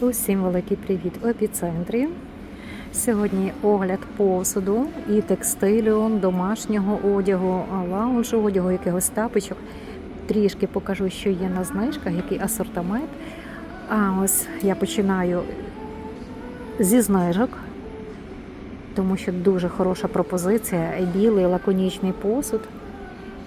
Усім великий привіт в епіцентрі. Сьогодні огляд посуду і текстилю, домашнього одягу, лаунжу одягу, якихось тапочок. Трішки покажу, що є на знижках, який асортимент. А ось я починаю зі знижок, тому що дуже хороша пропозиція, білий лаконічний посуд.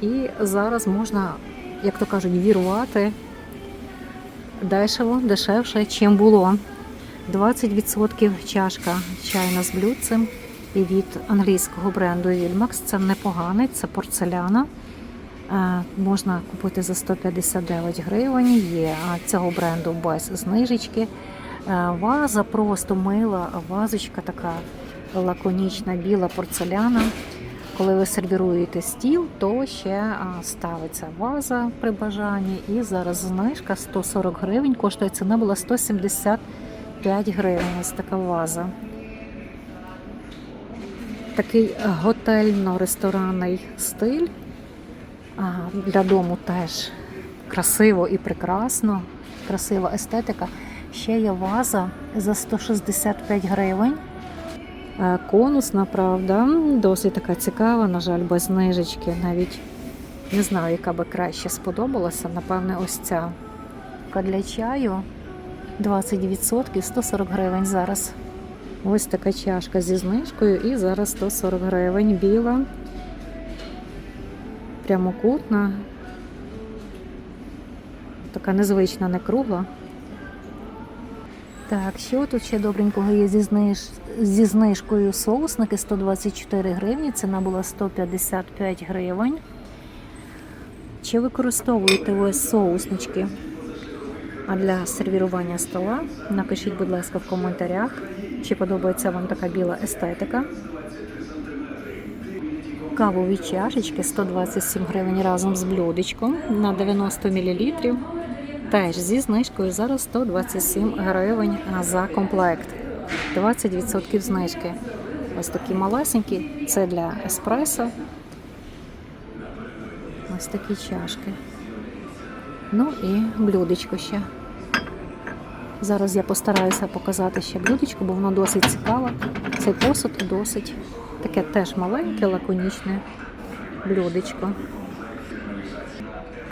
І зараз можна, як то кажуть, вірувати дешево, дешевше, чим було. 20% чашка чайна з блюдцем і від англійського бренду Wilmax. Це непоганий, це порцеляна. Е, Можна купити за 159 гривень. Є цього бренду без знижечки. Е, Ваза просто мила, вазочка така лаконічна, біла порцеляна. Коли ви сервіруєте стіл, то ще ставиться ваза при бажанні. І зараз знижка 140 гривень. Коштує ціна була 175 гривень. Ось така ваза. Такий готельно-ресторанний стиль. Для дому теж красиво і прекрасно, красива естетика. Ще є ваза за 165 гривень. Е, Конусна, правда, досить така цікава, на жаль, без знижечки. Навіть не знаю, яка би краще сподобалася. Напевне, ось ця. Для чаю 20%, 140 гривень зараз. Ось така чашка зі знижкою і зараз 140 гривень. Біла, прямокутна. Така незвична, не кругла. Так, що тут ще добренького є зі, зниж... зі знижкою соусники 124 гривні, ціна була 155 гривень. Чи використовуєте ви соуснички а для сервірування стола? Напишіть, будь ласка, в коментарях, чи подобається вам така біла естетика. Кавові чашечки 127 гривень разом з блюдечком на 90 мл. Теж зі знижкою зараз 127 гривень за комплект. 20% знижки. Ось такі малесенькі. Це для еспресо. Ось такі чашки. Ну і блюдечко ще. Зараз я постараюся показати ще блюдечко, бо воно досить цікаве. Цей посуд досить таке теж маленьке, лаконічне блюдечко.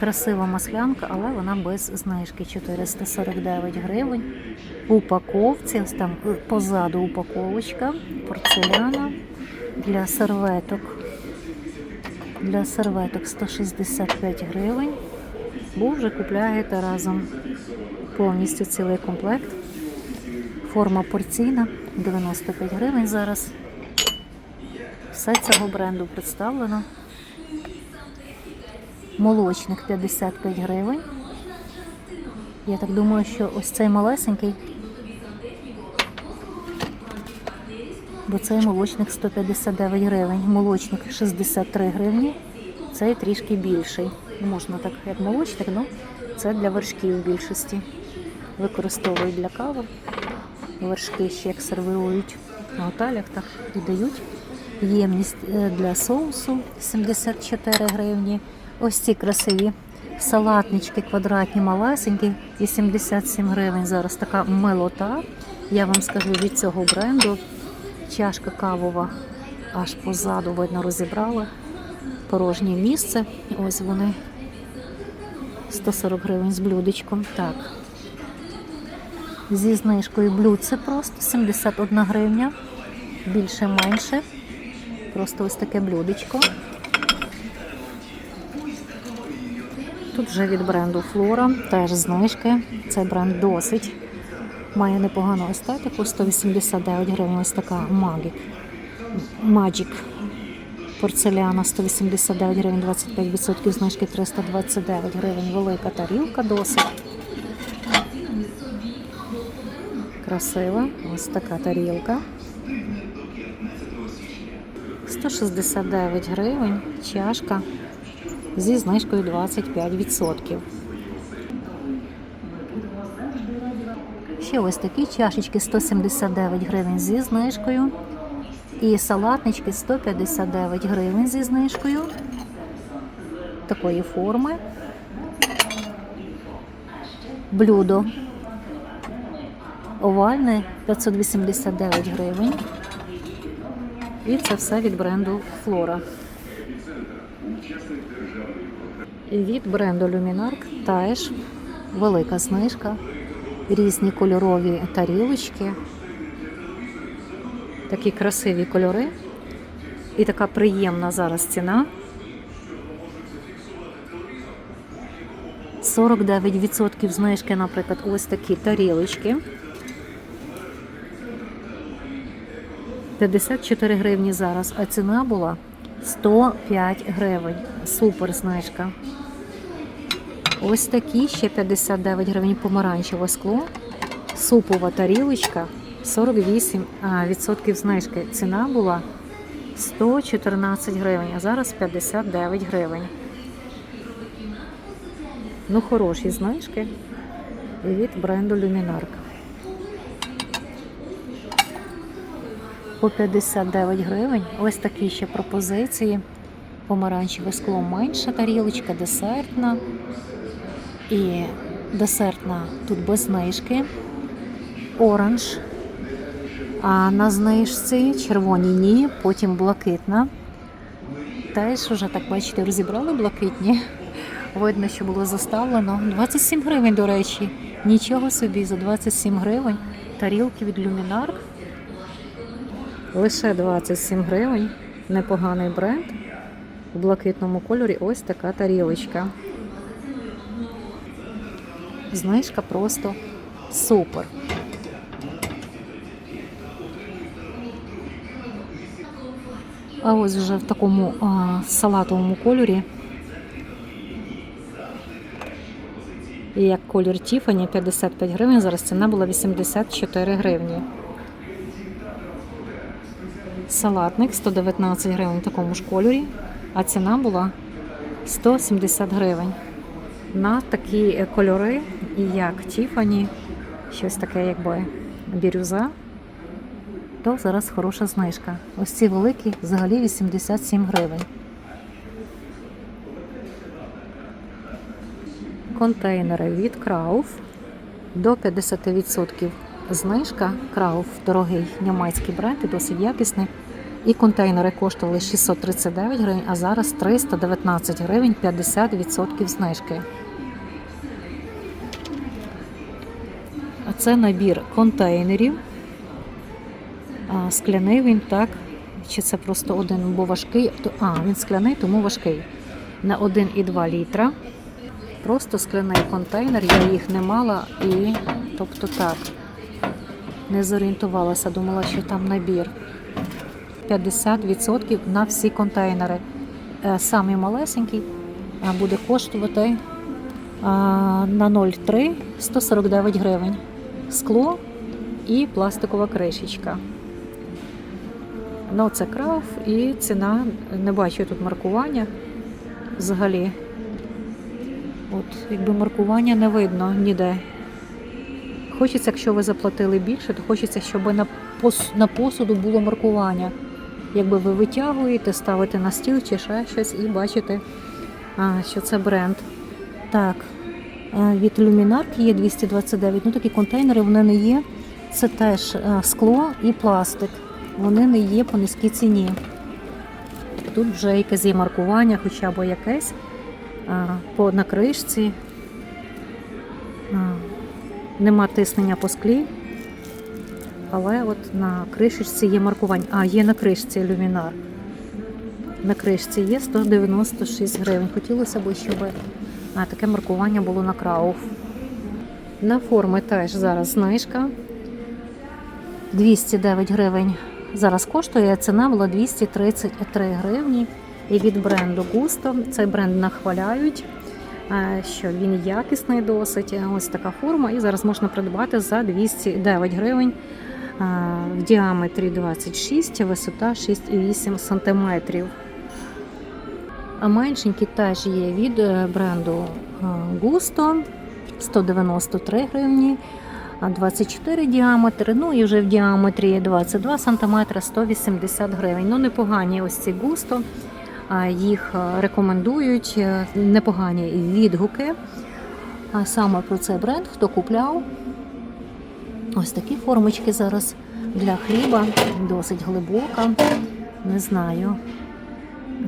Красива маслянка, але вона без знижки 449 гривень. Упаковці, там е, позаду упаковочка, порцеляна для серветок. Для серветок 165 гривень. Бо вже купляєте разом повністю цілий комплект. Форма порційна 95 гривень зараз. Все цього бренду представлено. Молочник 55 гривень. Я так думаю, що ось цей малесенький, бо цей молочник 159 гривень. Молочник 63 гривні, цей трішки більший. Можна так, як молочник, але це для вершків в більшості. Використовують для кави. Вершки ще як сервірують на готелях, так і дають. Ємність е, для соусу 74 гривні. Ось ці красиві салатнички квадратні, малесенькі, 87 гривень. Зараз така милота. Я вам скажу від цього бренду. Чашка кавова аж позаду, видно, розібрала. Порожнє місце. Ось вони 140 гривень з блюдечком. Так. Зі знижкою блюдце просто 71 гривня. Більше-менше. Просто ось таке блюдечко. Тут вже від бренду Флора, теж знижки. Цей бренд досить. Має непогану естетику, 189 гривень. Ось така Magic. Magic. Порцеляна 189 гривень, 25% знижки 329 гривень. Велика тарілка досить. Красива. Ось така тарілка. 169 гривень. Чашка зі знижкою 25%. Ще ось такі чашечки 179 гривень зі знижкою. І салатнички 159 гривень зі знижкою. Такої форми. Блюдо овальне 589 гривень. І це все від бренду Флора. І від бренду Luminark теж велика знижка. Різні кольорові тарілочки. Такі красиві кольори. І така приємна зараз ціна. 49% знижки, наприклад, ось такі тарілочки. 54 гривні зараз, а ціна була 105 гривень. Супер знижка. Ось такі ще 59 гривень помаранчеве скло. Супова тарілочка 48% знижки. Ціна була 114 гривень, а зараз 59 гривень. Ну, хороші знижки від бренду Luminark. По 59 гривень. Ось такі ще пропозиції. Помаранчеве скло менша тарілочка, десертна. І десертна тут без знижки. Оранж. А на знижці червоні ні, потім блакитна. Теж вже так бачите, розібрали блакитні. Видно, що було заставлено. 27 гривень, до речі. Нічого собі за 27 гривень. Тарілки від Luminark. Лише 27 гривень. Непоганий бренд. У блакитному кольорі ось така тарілочка. Знижка просто супер. А ось вже в такому а, салатовому кольорі. І як колір Тіфані 55 гривень, зараз ціна була 84 гривні. Салатник 119 гривень в такому ж кольорі, а ціна була 170 гривень. На такі е, кольори, як Тіфані, щось таке, якби бірюза, то зараз хороша знижка. Ось ці великі взагалі 87 гривень. Контейнери від Крауф до 50% знижка. Крауф дорогий німецький бренд і досить якісний. І контейнери коштували 639 гривень, а зараз 319 гривень 50% знижки. Це набір контейнерів. Скляний він так. Чи це просто один, бо важкий. А, він скляний, тому важкий. На 1,2 літра. Просто скляний контейнер, я їх не мала і тобто так. Не зорієнтувалася, думала, що там набір. 50% на всі контейнери. Е, Самий малесенький буде коштувати на 0,3 149 гривень. Скло і пластикова кришечка. Ну, це крав і ціна, не бачу тут маркування взагалі. От, якби маркування не видно ніде. Хочеться, якщо ви заплатили більше, то хочеться, щоб на, на посуду було маркування. Якби ви витягуєте, ставите на стіл чи ще щось і бачите, що це бренд. Так, від Luminark є 229. Ну такі контейнери вони не є. Це теж е, скло і пластик. Вони не є по низькій ціні. Тут вже якесь є маркування, хоча б якесь по на кришці. Нема тиснення по склі, але от на кришечці є маркування. А, є на кришці люмінар. На кришці є 196 гривень. Хотілося б, щоб а, таке маркування було на крауф. На форми теж зараз знижка. 209 гривень зараз коштує. Ціна була 233 гривні. І від бренду Gusto. Цей бренд нахваляють, е, що він якісний досить. Ось така форма. І зараз можна придбати за 209 гривень е, в діаметрі 26, висота 6,8 см. А меншенькі теж є від е, бренду е, Gusto 193 гривні. 24 діаметр, ну і вже в діаметрі 22 см 180 гривень. Ну, непогані ось ці густо. Їх е, рекомендують, непогані відгуки. А саме про цей бренд, хто купляв, Ось такі формочки зараз для хліба, досить глибока. Не знаю.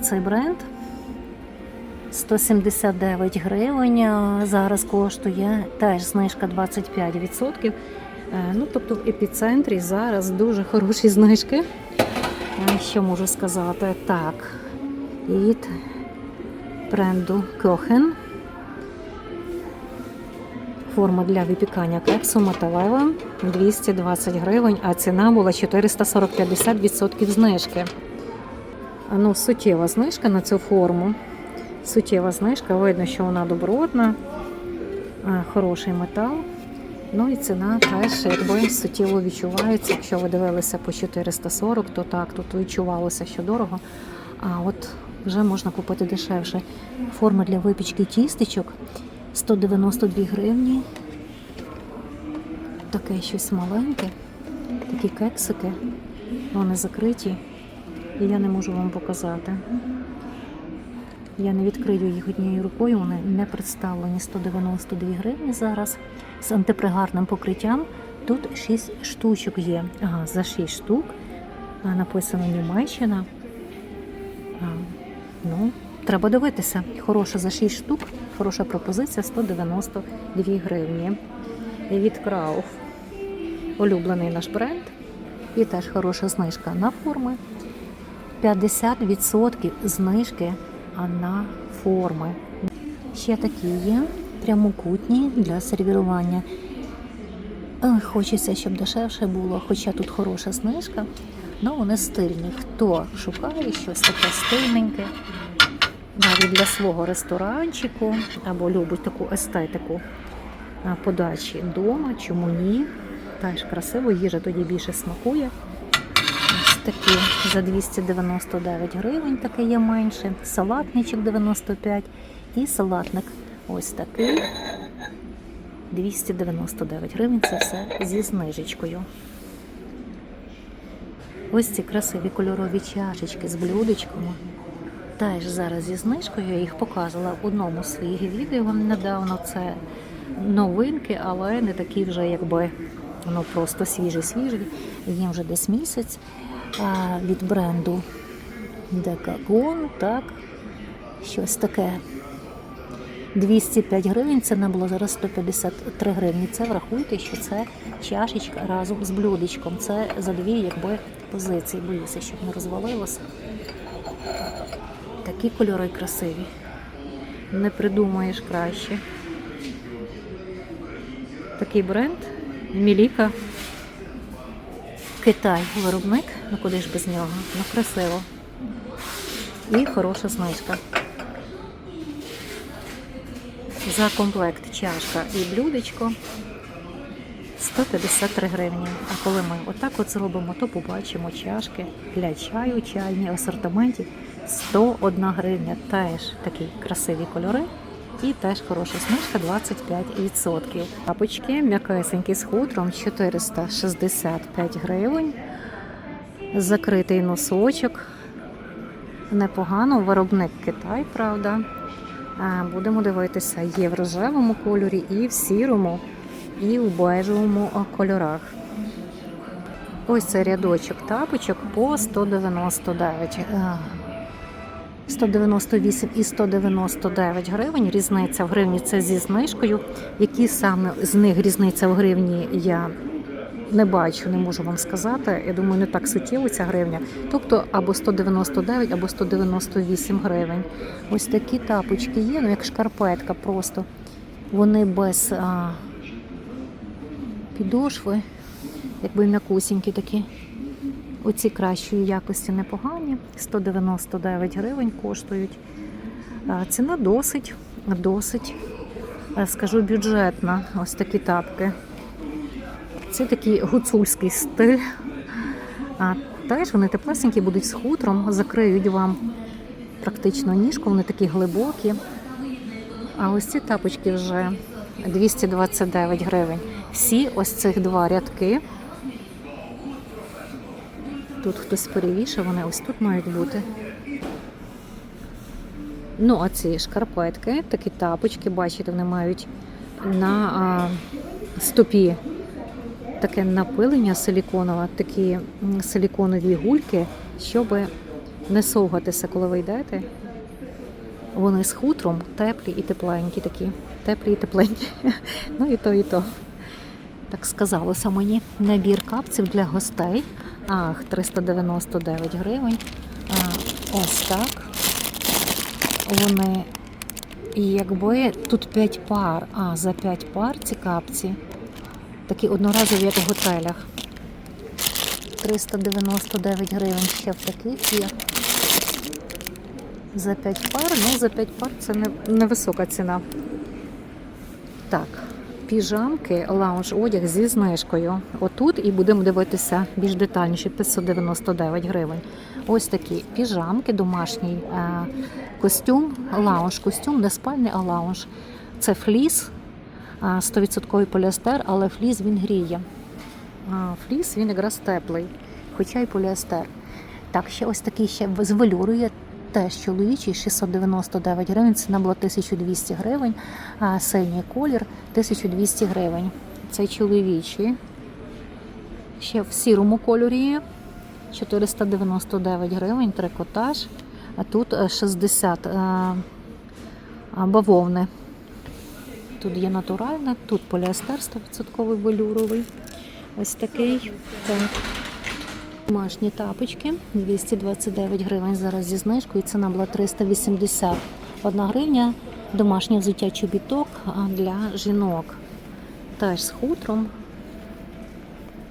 Цей бренд 179 гривень зараз коштує. Теж знижка 25%. Е, Ну, тобто в епіцентрі зараз дуже хороші знижки. Е, Що можу сказати? Так, від бренду Кохен. Форма для випікання кексу металева 220 гривень, а ціна була 440 50% знижки. Ну, суттєва знижка на цю форму. Суттєва знижка, видно, що вона добротна, хороший метал. Ну і ціна теж якби суттєво відчувається. Якщо ви дивилися по 440, то так, тут відчувалося, що дорого. А от вже можна купити дешевше. Форма для випічки тістечок 192 гривні. Таке щось маленьке, такі кексики, вони закриті, і я не можу вам показати. Я не відкрию їх однією рукою, вони не представлені 192 гривні зараз з антипригарним покриттям. Тут 6 штучок є. Ага, за 6 штук написано Німеччина. А, ну, треба дивитися. Хороша за 6 штук, хороша пропозиція 192 гривні. Від Крауф. Улюблений наш бренд. І теж хороша знижка на форми. 50% знижки а на форми. Ще такі є прямокутні для сервірування. Е, Хочеться, щоб дешевше було, хоча тут хороша знижка. Ну, вони стильні. Хто шукає щось таке стильненьке, навіть для свого ресторанчику або любить таку естетику подачі вдома, чому ні? Теж красиво, їжа тоді більше смакує. Такі за 299 гривень, таке є менше. Салатничок 95 і салатник ось такий. 299 гривень. Це все зі знижечкою. Ось ці красиві кольорові чашечки з блюдечками. Теж зараз зі знижкою я їх показувала в одному з своїх відео недавно. Це новинки, але не такі вже, якби воно просто свіжий-свіжий. Їм вже десь місяць від бренду Decathlon, так, щось таке. 205 гривень, ціна була зараз 153 гривні. Це врахуйте, що це чашечка разом з блюдечком. Це за дві якби позиції. Боюся, щоб не розвалилося. Такі кольори красиві. Не придумаєш краще. Такий бренд Міліка. Китай виробник, ну куди ж без нього? Ну красиво. І хороша знижка. За комплект чашка і блюдечко 153 гривні. А коли ми отак от зробимо, то побачимо чашки для чаю, чайні асортименті 101 гривня. Теж такі красиві кольори. І теж хороша знижка 25%. Тапочки м'якесенькі з хутром 465 гривень. Закритий носочок. Непогано, виробник Китай, правда. Будемо дивитися, є в рожевому кольорі, і в сірому, і в бежевому кольорах. Ось цей рядочок тапочок по 199. А, 198 і 199 гривень. Різниця в гривні це зі знижкою. Які саме з них різниця в гривні я не бачу, не можу вам сказати. Я думаю, не так суттєво ця гривня. Тобто або 199, або 198 гривень. Ось такі тапочки є, ну як шкарпетка просто. Вони без а, підошви, якби м'якусінькі такі. Оці кращої якості непогані. 199 гривень коштують. Ціна досить, досить, е, скажу, бюджетна. Ось такі тапки. Це такий гуцульський стиль. Теж вони теплесенькі будуть з хутром, закриють вам практично ніжку, вони такі глибокі. А ось ці тапочки вже 229 гривень. Всі ось цих два рядки. Тут хтось перевішав, вони ось тут мають бути. Ну, а ці шкарпетки, такі тапочки, бачите, вони мають на а, стопі таке напилення силіконове, такі силіконові гульки, щоб не совгатися, коли ви йдете. Вони з хутром теплі і тепленькі такі. Теплі і тепленькі. Ну і то, і то. Так сказалося мені. Набір капців для гостей. Ах, 399 гривень. А, ось так. Вони, і якби тут 5 пар, а за 5 пар ці капці. Такі одноразові, як в готелях. 399 гривень ще в таких є. За 5 пар, ну за 5 пар це не, невисока ціна. Так, піжамки, лаунж одяг зі знижкою. Отут і будемо дивитися більш детальніше 599 гривень. Ось такі піжамки, домашній е, костюм, лаунж костюм, не спальний, а лаунж. Це фліс, е, 100% поліестер, але фліс він гріє. Фліс він якраз теплий, хоча й поліестер. Так, ще ось такий ще з велюру теж чоловічий 699 гривень, ціна була 1200 гривень, а синій колір 1200 гривень. Це чоловічий. Ще в сірому кольорі є 499 гривень, трикотаж, а тут е, 60 е, а, бавовни. Тут є натуральне, тут поліестер 100% велюровий. Ось такий. Так. Домашні тапочки 229 гривень зараз зі знижкою. Ціна була 381 гривня. Домашнє взуття чобіток для жінок. Теж з хутром,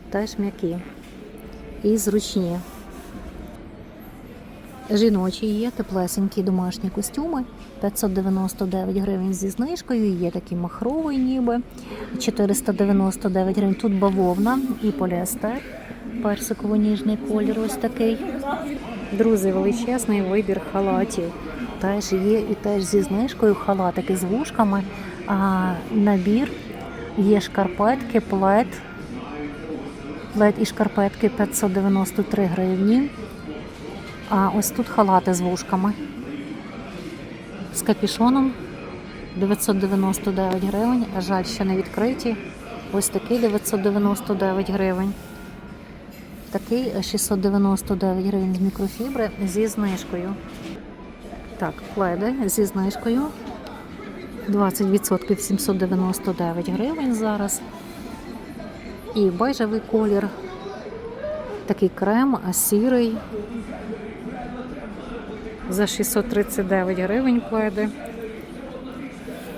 теж м'які і зручні. Жіночі є теплесенькі домашні костюми 599 гривень зі знижкою. Є такий махровий ніби 499 гривень. Тут бавовна і поліестер. Персиково-ніжний колір ось такий. Друзі, величезний вибір халатів. Теж є і теж зі знижкою халатики з вушками. А, набір є шкарпетки, плед. Плед і шкарпетки 593 гривні. А ось тут халати з вушками. З капішоном 999 гривень. Жаль, ще не відкриті. Ось такий 999 гривень. Такий 699 гривень з мікрофібри зі знижкою. Так, пледи зі знижкою. 20% 799 гривень зараз. І бежевий колір. Такий крем, а сірий. За 639 гривень пледи.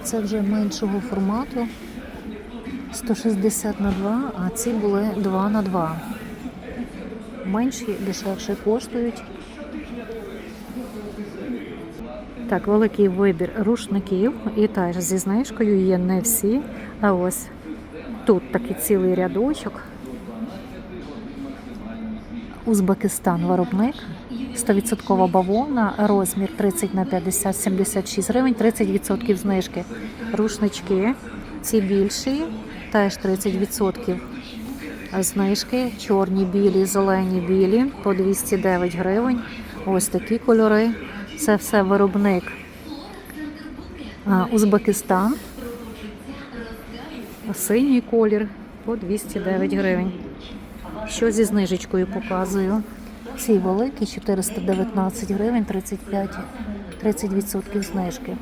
Це вже меншого формату. 160 на 2, а ці були 2 на 2. Менші, дешевше коштують. Так, великий вибір рушників і теж зі знижкою є не всі. А ось тут такий цілий рядочок. Узбекистан виробник. 100% бавовна, розмір 30 на 50, 76 гривень, 30% знижки. Рушнички, ці більші, теж 30% знижки. Чорні, білі, зелені, білі по 209 гривень. Ось такі кольори. Це все виробник Узбекистан. Синій колір по 209 гривень. Що зі знижечкою показую? Ці великі 419 гривень, 35, 30% знижки.